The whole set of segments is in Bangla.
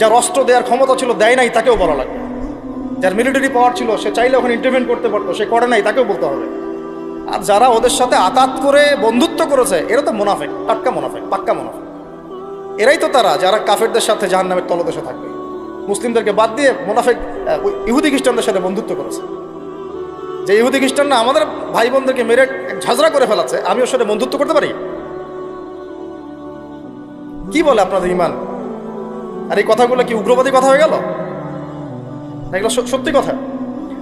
যার অস্ত্র দেওয়ার ক্ষমতা ছিল, দেয় নাই, তাকেও বলা লাগবে। যার মিলিটারি পাওয়ার ছিল, সে চাইলে ওখানে ইন্টারভেন করতে পারতো, সে করে নাই, তাকেও বলতে হবে। আর যারা ওদের সাথে আতাত করে বন্ধুত্ব করেছে, এরা তো মুনাফেক, টাটকা মুনাফেক, পাক্কা মুনাফেক। এরাই তো তারা, যারা কাফেরদের সাথে জাহান নামের তলদেশে থাকবে। মুসলিমদেরকে বাদ দিয়ে মুনাফেক ইহুদি খ্রিস্টানদের সাথে বন্ধুত্ব করেছে। যে ইহুদি খ্রিস্টানরা আমাদের ভাই বোনদেরকে মেরে ঝাঁঝরা করে ফেলাচ্ছে, আমি ওর সাথে বন্ধুত্ব করতে পারি? কি বলে আপনাদের ইমান? আর এই কথাগুলো কি উগ্রবাদী কথা হয়ে গেল? এগুলো সত্যি কথা।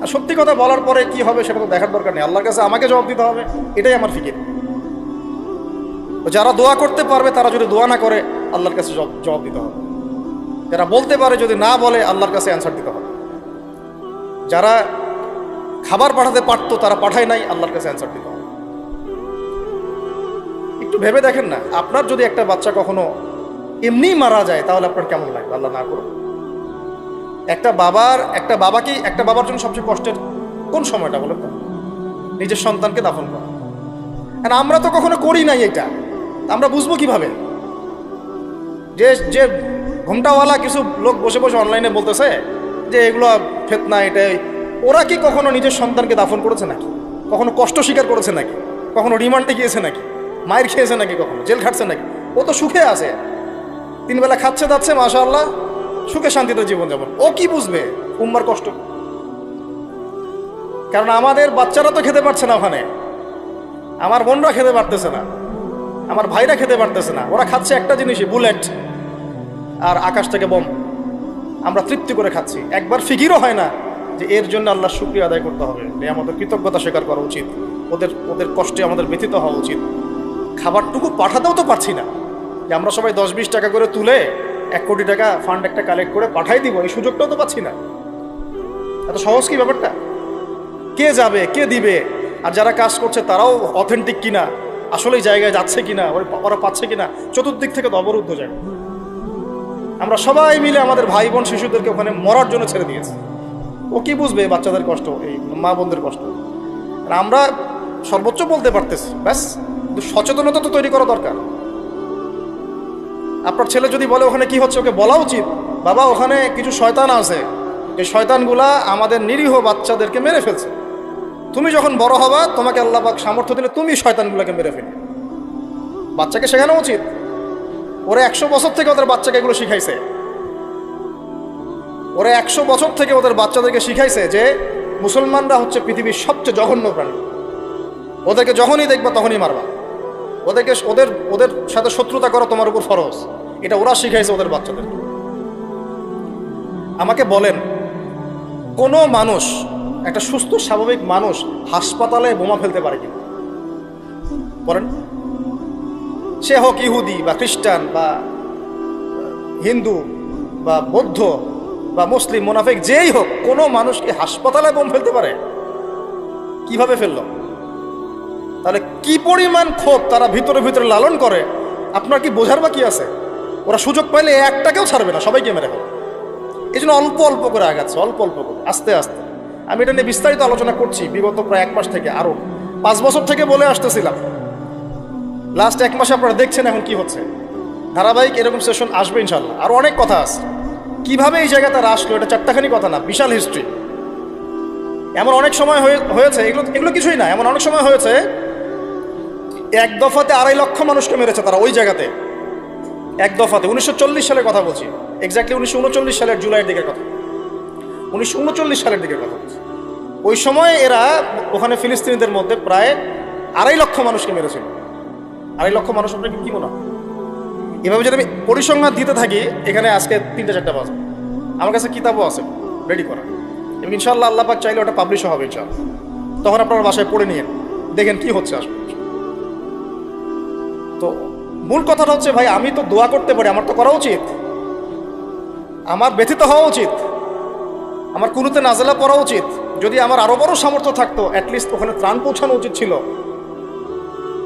আর সত্যি কথা বলার পরে কি হবে সেটা দেখার দরকার নেই। আল্লাহর কাছে আমাকে জবাব দিতে হবে। এটাই আমার ফিকির। যারা দোয়া করতে পারবে, তারা যদি দোয়া না করে, আল্লাহর কাছে জব- জবাব দিতে হবে। যারা বলতে পারে, যদি না বলে, আল্লাহর কাছে অ্যান্সার দিতে হবে। যারা খাবার পাঠাতে পারতো, তারা পাঠায় নাই, আল্লাহর কাছে অ্যান্সার দিতে হবে। একটু ভেবে দেখেন না। আপনার যদি একটা বাচ্চা কখনো এমনিই মারা যায়, তাহলে আপনার কেমন লাগবে? আল্লাহ না করুন একটা বাবার, একটা বাবাকে একটা বাবার জন্য সবচেয়ে কষ্টের কোন সময়টা বলেন নিজের সন্তানকে দাফন করা। আমরা তো কখনো করি নাই এটা। আমরা বুঝব কীভাবে? যে যে ঘুমটাওয়ালা কিছু লোক বসে বসে অনলাইনে বলতেছে যে, এগুলো ফেতনা এটাই। ওরা কি কখনো নিজের সন্তানকে দাফন করেছে নাকি? কখনো কষ্ট স্বীকার করেছে নাকি? কখনো রিমান্ডে গিয়েছে নাকি? মায়ের খেয়েছে নাকি কখনো? জেল খাটছে নাকি? ও তো সুখে আছে। তিন বেলা খাচ্ছে যাচ্ছে মাশা আল্লাহ সুখে শান্তিতে জীবনযাপন। ও কি বুঝবে? উম্মার কষ্ট। কারণ আমাদের বাচ্চারা তো খেতে পারছে না ওখানে। আমার বোনরা খেতে পারতেছে না। আমার ভাইরা খেতে পারতেছে না। ওরা খাচ্ছে একটা জিনিসই, বুলেট। আর আকাশ থেকে বম। আমরা তৃপ্তি করে খাচ্ছি। একবার ফিকিরও হয় না যে এর জন্য আল্লাহ শুক্রিয়া আদায় করতে হবে। আমাদের কৃতজ্ঞতা স্বীকার করা উচিত। ওদের ওদের কষ্টে আমাদের ব্যথিত হওয়া উচিত। খাবারটুকু পাঠাতেও তো পারছি না। যে আমরা সবাই দশ বিশ টাকা করে তুলে এক কোটি টাকা ফান্ড একটা কালেক্ট করে পাঠাই দিব, এই সুযোগটাও তো পাচ্ছি না। এত সহজ কি ব্যাপারটা? কে যাবে, কে দিবে? আর যারা কাজ করছে তারাও অথেন্টিক কিনা? আসলেই জায়গায় যাচ্ছে কিনা? ওরা পাচ্ছে কিনা? চতুর্দিক থেকে তো অবরুদ্ধ যায় আমরা সবাই মিলে আমাদের ভাই বোন শিশুদেরকে ওখানে মরার জন্য ছেড়ে দিয়েছি। ও কি বুঝবে বাচ্চাদের কষ্ট, এই মা বোনদের কষ্ট? আমরা সর্বোচ্চ বলতে পারতেছি, ব্যাস। সচেতনতা তো তৈরি করা দরকার। আপনার ছেলে যদি বলে ওখানে কি হচ্ছে, ওকে বলা উচিত। বাবা, ওখানে কিছু শয়তান আছে। এই শয়তানগুলা আমাদের নিরীহ বাচ্চাদেরকে মেরে ফেলছে। তুমি যখন বড় হবা, তোমাকে আল্লাহ পাক সামর্থ্য দিলে তুমি শয়তানগুলোকে মেরে ফেলি বাচ্চাকে শেখানো উচিত। ওরা একশো বছর থেকে ওদের বাচ্চাকে এগুলো শিখাইছে। ওরা একশো বছর থেকে ওদের বাচ্চাদেরকে শিখাইছে যে মুসলমানরা হচ্ছে পৃথিবীর সবচেয়ে জঘন্য প্রাণী। ওদেরকে যখনই দেখবা তখনই মারবা। ওদেরকে ওদের ওদের সাথে শত্রুতা করা তোমার উপর ফরজ। এটা ওরা শিখাইছে ওদের বাচ্চাদের। আমাকে বলেন, কোনো মানুষ, একটা সুস্থ, স্বাভাবিক মানুষ হাসপাতালে বোমা ফেলতে পারে কিনা? বলেন, সে হোক ইহুদি বা খ্রিস্টান বা হিন্দু বা বৌদ্ধ বা মুসলিম, মোনাফেক, যেই হোক, কোনো মানুষ কি হাসপাতালে বোম ফেলতে পারে? কীভাবে ফেলল? তাহলে কি পরিমাণ ক্ষোভ তারা ভিতরে ভিতরে লালন করে? আপনার কি বোঝার বা বাকি আছে? ওরা সুযোগ পাইলে একটাকেও ছাড়বে না, সবাইকে মেরে ফেলবে। এই জন্য অল্প অল্প করে আগাচ্ছে, অল্প অল্প করে, আস্তে আস্তে। আমি এটা নিয়ে বিস্তারিত আলোচনা করছি বিগত প্রায় এক মাস থেকে, আরও পাঁচ বছর থেকে বলে আসতেছিলাম। লাস্ট এক মাসে আপনারা দেখছেন এখন কি হচ্ছে। ধারাবাহিক এরকম সেশন আসবে ইনশাল্লাহ আর অনেক কথা আছে। কীভাবে এই জায়গাতে তারা আসলো এটা চারটাখানি কথা না, বিশাল হিস্ট্রি এমন অনেক সময় হয়ে- হয়েছে, এগুলো এগুলো কিছুই না, এমন অনেক সময় হয়েছে এক দফাতে আড়াই লক্ষ মানুষকে মেরেছে তারা ওই জায়গাতে। এক দফাতে। উনিশশো চল্লিশ সালের কথা বলছি। এক্স্যাক্টলি উনিশশো উনচল্লিশ সালের জুলাইয়ের দিকের কথা। উনিশশো উনচল্লিশ সালের দিকের কথা বলছি। ওই সময় এরা ওখানে ফিলিস্তিনিদের মধ্যে প্রায় আড়াই লক্ষ মানুষকে মেরেছিল। আড়াই লক্ষ মানুষ আপনাকে কি মনে হয়? এভাবে যদি আমি পরিসংখ্যান দিতে থাকি, এখানে আজকে তিনটে চারটা বাজবে আমার কাছে কিতাবও আছে রেডি করা এবং ইনশাল্লাহ আল্লাহ পাক চাইলে ওটা পাবলিশও হবে ইনশাল্লাহ তখন আপনার বাসায় পড়ে নিয়ে দেখেন কি হচ্ছে আসলে তো মূল কথাটা হচ্ছে, ভাই, আমি তো দোয়া করতে পারি, আমার তো করা উচিত। আমার ব্যথিত হওয়া উচিত। আমার কুনুতে নাজেলা পড়া উচিত। যদি আমার আরও বড় সামর্থ্য থাকতো অ্যাটলিস্ট ওখানে ত্রাণ পৌঁছানো উচিত ছিল।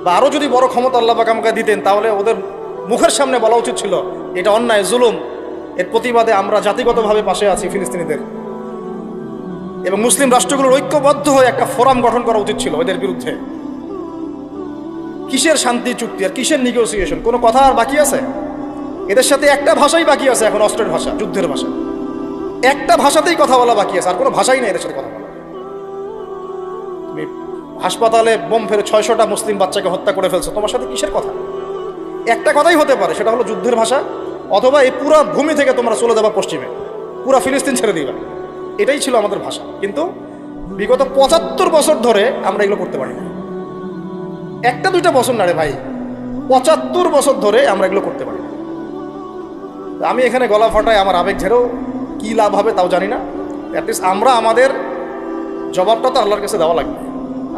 বা আরও যদি বড় ক্ষমতা আল্লাহ পাক আমাকে দিতেন, তাহলে ওদের মুখের সামনে বলা উচিত ছিল, এটা অন্যায়, জুলুম। এর প্রতিবাদে আমরা জাতিগতভাবে পাশে আছি ফিলিস্তিনিদের। এবং মুসলিম রাষ্ট্রগুলোর ঐক্যবদ্ধ হয়ে একটা ফোরাম গঠন করা উচিত ছিল এদের বিরুদ্ধে। কিসের শান্তি চুক্তি আর কিসের নিগোসিয়েশন কোনো কথা আর বাকি আছে? এদের সাথে একটা ভাষাই বাকি আছে এখন, অস্ত্রের ভাষা, যুদ্ধের ভাষা। একটা ভাষাতেই কথা বলা বাকি আছে, আর কোনো ভাষাই নেই এদের সাথে কথা বলা তুমি হাসপাতালে বোম ফেলে ছয়শটা মুসলিম বাচ্চাকে হত্যা করে ফেলছো, তোমার সাথে কিসের কথা? একটা কথাই হতে পারে, সেটা হলো যুদ্ধের ভাষা, অথবা এই পুরো ভূমি থেকে তোমরা চলে যাবা পশ্চিমে। পুরো ফিলিস্তিন ছেড়ে দিবা। এটাই ছিল আমাদের ভাষা। কিন্তু বিগত পঁচাত্তর বছর ধরে আমরা এগুলো করতে পারি না। একটা দুইটা বছর না রে ভাই। পঁচাত্তর বছর ধরে আমরা এগুলো করতে পারি। আমি এখানে গলা ফাটায় আমার আবেগ ঝেড়েও কী লাভ হবে তাও জানি না। অ্যাটলিস্ট আমরা আমাদের জবাবটা তো আল্লাহর কাছে দেওয়া লাগবে।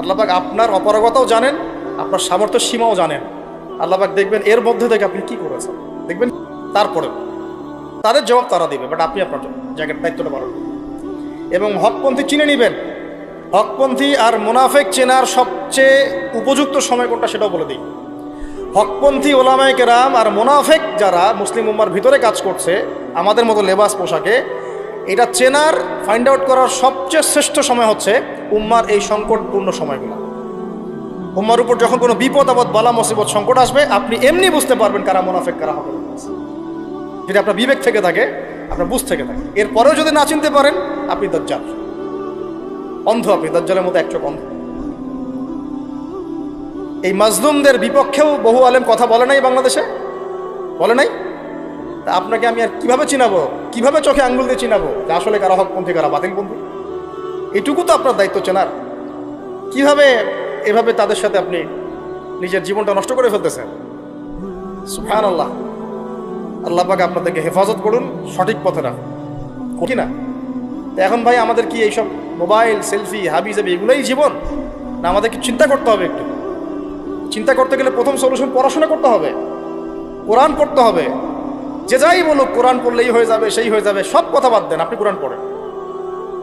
আল্লাহবাক আপনার অপারগতাও জানেন, আপনার সামর্থ্য সীমাও জানেন। আল্লাহবাক দেখবেন এর মধ্যে থেকে আপনি কি করেছেন। দেখবেন তারপরে তাদের জবাব তারা দেবে বাট আপনি আপনার জায়গার দায়িত্বটা পালন এবং হকপন্থী চিনে নেবেন। হকপন্থী আর মুনাফেক চেনার সবচেয়ে উপযুক্ত সময় কোনটা সেটাও বলে দিই। হকপন্থী ওলামায় কেরাম আর মোনাফেক যারা মুসলিম উম্মার ভিতরে কাজ করছে, আমাদের মতো লেবাস পোশাকে, এটা চেনার ফাইন্ড আউট করার সবচেয়ে শ্রেষ্ঠ সময় হচ্ছে উম্মার এই সংকটপূর্ণ সময়গুলো। উম্মার উপর যখন কোনো বিপদ, আপদ, বালা, মুসিবত, সংকট আসবে, আপনি এমনি বুঝতে পারবেন কারা মোনাফেক, কারা হবে যদি আপনার বিবেক থেকে থাকে, আপনার বুঝ থেকে থাকে। এরপরেও যদি না চিনতে পারেন, আপনি দজ্জাল। অন্ধ আপনি, দজ্জালের মতো এক চোখ অন্ধ। এই মাজলুমদের বিপক্ষেও বহু আলেম কথা বলে নাই বাংলাদেশে? বলে নাই? তা আপনাকে আমি আর কীভাবে চিনাবো? কীভাবে চোখে আঙ্গুল দিয়ে চিনাবো? যে আসলে কারা হকপন্থী, কারা বাতিলপন্থী? এটুকু তো আপনার দায়িত্ব চেনার। কীভাবে এভাবে তাদের সাথে আপনি নিজের জীবনটা নষ্ট করে ফেলতেছেন? সুফান আল্লাহ আল্লাহ পাকে আপনাদেরকে হেফাজত করুন, সঠিক পথে রাখুন। কি না? এখন ভাই আমাদের কি এইসব মোবাইল, সেলফি, হাবি জাবি, এগুলোই জীবন। না, আমাদেরকে চিন্তা করতে হবে একটু। চিন্তা করতে গেলে প্রথম সলিউশন পড়াশোনা করতে হবে। কোরআন পড়তে হবে। যে যাই বলুক, কোরআন পড়লেই হয়ে যাবে, সেই হয়ে যাবে, সব কথা বাদ দেন, আপনি কোরআন পড়েন।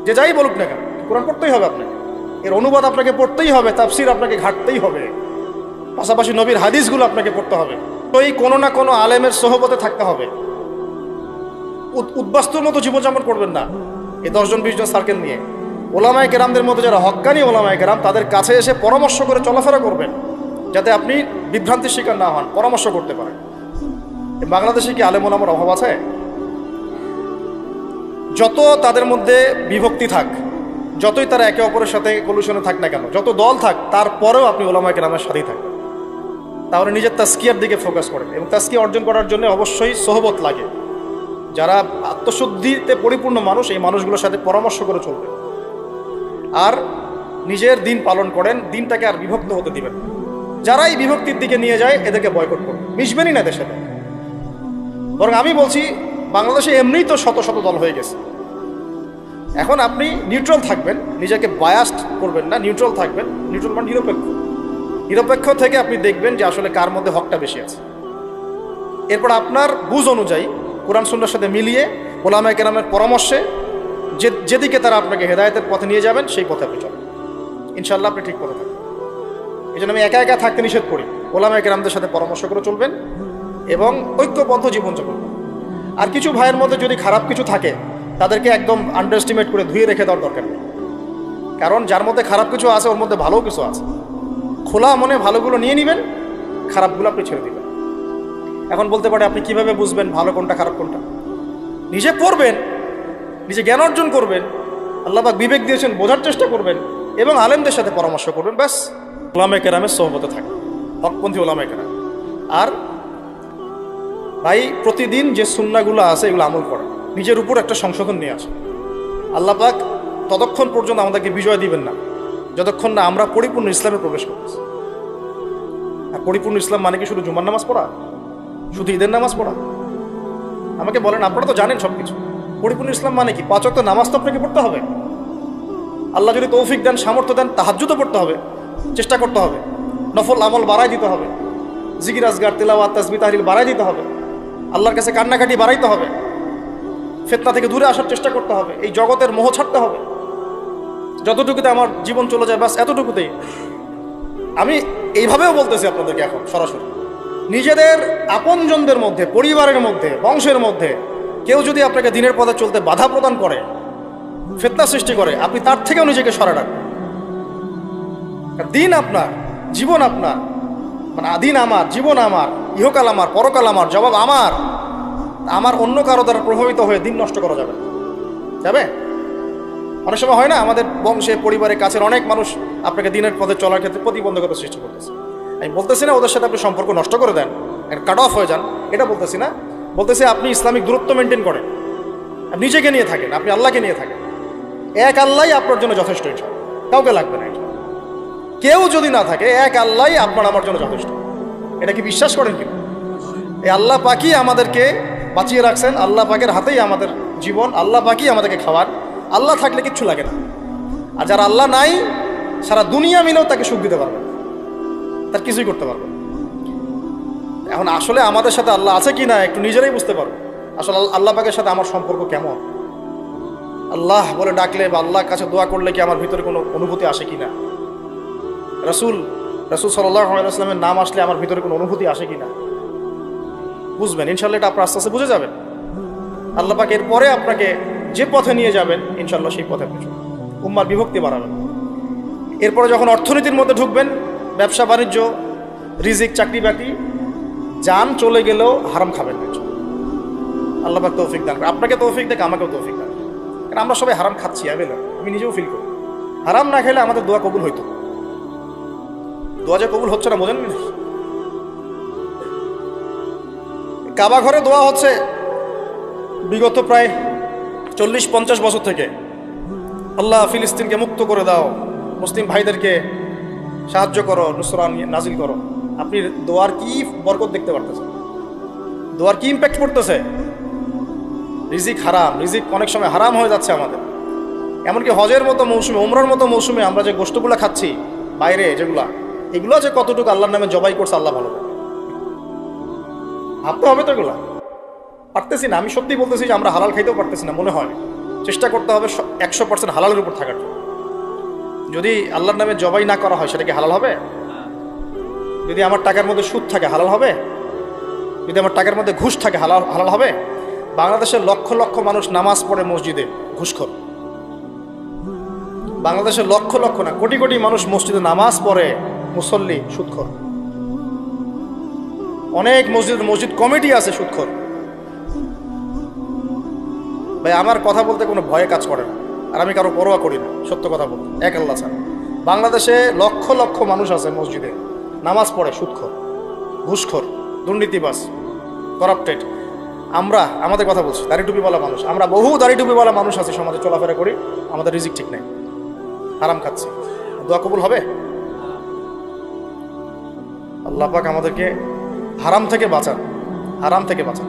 যে যাই বলুক না কেন, কোরআন পড়তেই হবে আপনাকে। এর অনুবাদ আপনাকে পড়তেই হবে, তাফসির আপনাকে ঘাটতেই হবে। পাশাপাশি নবীর হাদিসগুলো আপনাকে পড়তে হবে। তো এই কোনো না কোনো আলেমের সহবতে থাকতে হবে। উদ- উদ্বাস্তুর মতো জীবনযাপন করবেন না। এই দশজন, বিশজন সার্কেল নিয়ে। ওলামায় কেরামদের মধ্যে যারা হক্কানি ওলামায় কেরাম, তাদের কাছে এসে পরামর্শ করে চলাফেরা করবেন, যাতে আপনি বিভ্রান্তির শিকার না হন। পরামর্শ করতে পারেন। বাংলাদেশে কি আলেম ওলামার অভাব আছে? যত তাদের মধ্যে বিভক্তি থাক, যতই তারা একে অপরের সাথে কলুশনে থাক না কেন, যত দল থাক, তারপরেও আপনি ওলামায় কেরামের সাথেই থাকবেন। তাহলে নিজের তাস্কিয়ার দিকে ফোকাস করেন এবং তাস্কিয়া অর্জন করার জন্য অবশ্যই সহবত লাগে। যারা আত্মশুদ্ধিতে পরিপূর্ণ মানুষ, এই মানুষগুলোর সাথে পরামর্শ করে চলবে আর নিজের দিন পালন করেন, দিনটাকে আর বিভক্ত হতে দিবেন না। যারা এই বিভক্তির দিকে নিয়ে যায়, এদেরকে বয়কট করবে মিশবেনই না সাথে। বরং আমি বলছি, বাংলাদেশে এমনিই তো শত শত দল হয়ে গেছে। এখন আপনি নিউট্রাল থাকবেন, নিজেকে বায়াস্ট করবেন না নিউট্রাল থাকবেন নিউট্রাল মানে নিরপেক্ষ। নিরপেক্ষ থেকে আপনি দেখবেন যে আসলে কার মধ্যে হকটা বেশি আছে। এরপর আপনার বুঝ অনুযায়ী, কোরআন সুন্নার সাথে মিলিয়ে ওলামায় কেরামের পরামর্শে যে যেদিকে তারা আপনাকে হেদায়তের পথে নিয়ে যাবেন, সেই পথে আপনি চলেন। ইনশাল্লাহ আপনি ঠিক পথে থাকবেন। এই জন্য আমি একা একা থাকতে নিষেধ করি। ওলামায় কেরামদের সাথে পরামর্শ করে চলবেন এবং ঐক্যবদ্ধ জীবনযাপন আর কিছু ভাইয়ের মধ্যে যদি খারাপ কিছু থাকে, তাদেরকে একদম আন্ডার এস্টিমেট করে ধুয়ে রেখে দেওয়ার দরকার নেই। কারণ যার মধ্যে খারাপ কিছু আছে, ওর মধ্যে ভালো কিছু আছে। খোলা মনে ভালোগুলো নিয়ে নেবেন, খারাপগুলো আপনি ছেড়ে দেবেন। এখন বলতে পারে, আপনি কীভাবে বুঝবেন ভালো কোনটা, খারাপ কোনটা? নিজে পড়বেন নিজে জ্ঞান অর্জন করবেন আল্লাহবাক বিবেক দিয়েছেন, বোঝার চেষ্টা করবেন এবং আলেমদের সাথে পরামর্শ করবেন, ব্যাস। ওলামে কেরামের সহবতে থাকবে হকপন্থী ওলামে কেরাম। আর ভাই, প্রতিদিন যে সুন্নাগুলো আছে, এগুলো আমল করা নিজের উপর একটা সংশোধন নিয়ে আসে আল্লাপাক ততক্ষণ পর্যন্ত আমাদেরকে বিজয় দিবেন না। যতক্ষণ না আমরা পরিপূর্ণ ইসলামে প্রবেশ করতেছি। আর পরিপূর্ণ ইসলাম মানে কি, শুধু জুমার নামাজ পড়া? শুধু ঈদের নামাজ পড়া? আমাকে বলেন, আপনারা তো জানেন সব কিছু পরিপূর্ণ ইসলাম মানে কি? পাঁচ ওয়াক্ত নামাজ তো আপনাকে পড়তে হবে। আল্লাহ যদি তৌফিক দেন, সামর্থ্য দেন, তাহাজ্জুদও পড়তে হবে, চেষ্টা করতে হবে। নফল আমল বাড়াই দিতে হবে। জিকির, আজগার, তেলাওয়াত তাসবি তাহরিল বাড়াই দিতে হবে। আল্লাহর কাছে কান্নাকাটি বাড়াইতে হবে। ফেতনা থেকে দূরে আসার চেষ্টা করতে হবে। এই জগতের মোহ ছাড়তে হবে। যতটুকুতে আমার জীবন চলে যায় বাস এতটুকুতেই। আমি এইভাবেও বলতেছি আপনাদেরকে এখন, সরাসরি। নিজেদের আপনজনদের মধ্যে, পরিবারের মধ্যে, বংশের মধ্যে কেউ যদি আপনাকে দিনের পথে চলতে বাধা প্রদান করে, ফেতনা সৃষ্টি করে, আপনি তার থেকেও নিজেকে সরে রাখবেন দিন আপনার, জীবন আপনার মানে আদিন আমার, জীবন আমার, ইহকাল আমার, পরকাল আমার, জবাব আমার। আমার অন্য কারও দ্বারা প্রভাবিত হয়ে দিন নষ্ট করা যাবে যাবে? অনেক সময় হয় না, আমাদের বংশে, পরিবারের কাছের অনেক মানুষ আপনাকে দিনের পথে চলার ক্ষেত্রে প্রতিবন্ধকতা সৃষ্টি করতেছে। আমি বলতেছি না, ওদের সাথে আপনি সম্পর্ক নষ্ট করে দেন কাট অফ হয়ে যান, এটা বলতেছি না। বলতেছি, আপনি ইসলামিক দূরত্ব মেনটেন করেন। আপনি নিজেকে নিয়ে থাকেন, আপনি আল্লাহকে নিয়ে থাকেন। এক আল্লাহই আপনার জন্য যথেষ্ট ইনশাল্লাহ কাউকে লাগবে না। কেউ যদি না থাকে, এক আল্লাহই আপনার, আমার জন্য যথেষ্ট। এটা কি বিশ্বাস করেন কি? এই আল্লাহ পাকই আমাদেরকে বাঁচিয়ে রাখছেন, আল্লাহ পাকের হাতেই আমাদের জীবন, আল্লাহ পাকই আমাদেরকে খাওয়ার আল্লাহ থাকলে কিচ্ছু লাগে না। আর যার আল্লাহ নাই, সারা দুনিয়া মিলেও তাকে সুখ দিতে পারবে তার কিছুই করতে পারবে না। এখন আসলে আমাদের সাথে আল্লাহ আছে কি না একটু নিজেরাই বুঝতে পারব আসলে আল- আল্লাহ পাকের সাথে আমার সম্পর্ক কেমন? আল্লাহ বলে ডাকলে বা আল্লাহর কাছে দোয়া করলে কি আমার ভিতরে কোনো অনুভূতি আসে কি না? রসুল রসুল সাল্লামের নাম আসলে আমার ভিতরে কোনো অনুভূতি আসে কি না? বুঝবেন ইনশাল্লাহ এটা আপনার আস্তে আস্তে বুঝে যাবেন। আল্লাহ পাক এরপরে আপনাকে যে পথে নিয়ে যাবেন ইনশাল্লাহ সেই পথে আপনি উম্মার বিভক্তি বাড়াবেন। এরপরে যখন অর্থনীতির মধ্যে ঢুকবেন, ব্যবসা, বাণিজ্য, রিজিক চাকরি বাকরি যান চলে গেলেও হারাম খাবেন না আল্লাহ তৌফিক দান। আপনাকে তৌফিক দেখ আমাকেও তৌফিক দান করে। কারণ আমরা সবাই হারাম খাচ্ছি অ্যাভেলেবল আমি নিজেও ফিল করি। হারাম না খেলে আমাদের দোয়া কবুল হইতো। দোয়া যে কবুল হচ্ছে না, বোঝেন কাবা ঘরে দোয়া হচ্ছে বিগত প্রায় চল্লিশ, পঞ্চাশ বছর থেকে। আল্লাহ ফিলিস্তিনকে মুক্ত করে দাও। মুসলিম ভাইদেরকে সাহায্য করো, নুসরান নাজিল করো। আপনি দোয়ার কি বরকত দেখতে পারতেছেন? দোয়ার কি ইম্প্যাক্ট পড়তেছে? রিজিক হারাম, রিজিক অনেক সময় হারাম হয়ে যাচ্ছে আমাদের। এমনকি হজের মতো মৌসুমে, উমরার মতো মৌসুমে আমরা যে গোষ্ঠগুলো খাচ্ছি, বাইরে যেগুলা, এগুলো যে কতটুকু আল্লাহর নামে জবাই করছে আল্লাহ ভালো। ভাবতে হবে তো এগুলা। পারতেছি না, আমি সত্যি বলতেছি যে আমরা হালাল খাইতেও পারতেছি না, মনে হয়। চেষ্টা করতে হবে একশো পার্সেন্ট হালালের উপর থাকার যদি আল্লাহর নামে জবাই না করা হয়, সেটা কি হালাল হবে? যদি আমার টাকার মধ্যে সুদ থাকে, হালাল হবে? যদি আমার টাকার মধ্যে ঘুষ থাকে, হালাল হালাল হবে? বাংলাদেশের লক্ষ লক্ষ মানুষ নামাজ পড়ে মসজিদে, ঘুষখোর। বাংলাদেশের লক্ষ লক্ষ না, কোটি কোটি মানুষ মসজিদে নামাজ পড়ে, মুসল্লি, সুদখোর। অনেক মসজিদ মসজিদ কমিটি আছে সুদখোর। ভাই, আমার কথা বলতে কোনো ভয়ে কাজ করে না, আর আমি কারও পরোয়া করি না, সত্য কথা বলতে, এক আল্লাহ বাংলাদেশে লক্ষ লক্ষ মানুষ আছে মসজিদে। নামাজ পড়ে, সুদখোর, ঘুষখোর দুর্নীতিবাস করাপ্টেড আমরা, আমাদের কথা বলছি দাড়ি টুপিওয়ালা মানুষ। আমরা বহু দাড়ি টুপিওয়ালা মানুষ আছে, সমাজে চলাফেরা করি, আমাদের রিজিক ঠিক নেই। আরাম খাচ্ছি। দোয়া কবুল হবে? আল্লাহ পাক আমাদেরকে হারাম থেকে বাঁচান, হারাম থেকে বাঁচান।